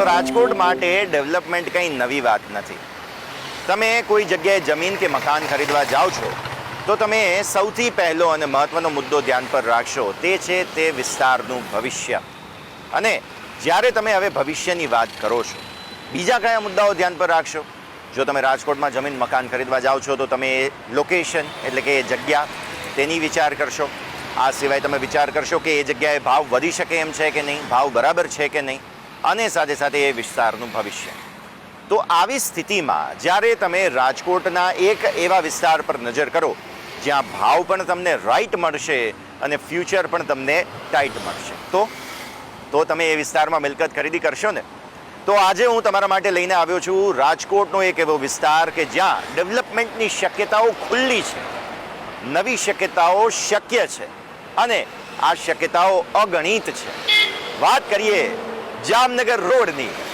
તો રાજકોટ માટે ડેવલપમેન્ટ કંઈ નવી વાત નથી. તમે કોઈ જગ્યાએ જમીન કે મકાન ખરીદવા જાઓ છો, તો તમે સૌથી પહેલો અને મહત્વનો મુદ્દો ધ્યાન પર રાખશો તે છે તે વિસ્તારનું ભવિષ્ય. અને જ્યારે તમે હવે ભવિષ્યની વાત કરો છો, બીજા કયા મુદ્દાઓ ધ્યાન પર રાખશો? જો તમે રાજકોટમાં જમીન, મકાન ખરીદવા જાઓ છો, તો તમે લોકેશન એટલે કે એ જગ્યા, તેની વિચાર કરશો. આ સિવાય તમે વિચાર કરશો કે એ જગ્યાએ ભાવ વધી શકે એમ છે કે નહીં, ભાવ બરાબર છે કે નહીં? અને સાથે સાથે એ વિસ્તારનું ભવિષ્ય. તો આવી સ્થિતિમાં જ્યારે તમે રાજકોટના એક એવા વિસ્તાર પર નજર કરો, જ્યાં ભાવ પણ તમને રાઈટ મળશે અને ફ્યુચર પણ તમને ટાઈટ મળશે. તો? તો તમે એ વિસ્તારમાં મિલકત ખરીદી કરશો ને? તો આજે હું તમારા માટે લઈને આવ્યો છું રાજકોટનો એક એવો વિસ્તાર કે જ્યાં ડેવલપમેન્ટની શક્યતાઓ ખુલ્લી છે. નવી શક્યતાઓ શક્ય છે અને આ શક્યતાઓ અગણિત છે. વાત કરીએ જામનગર રોડની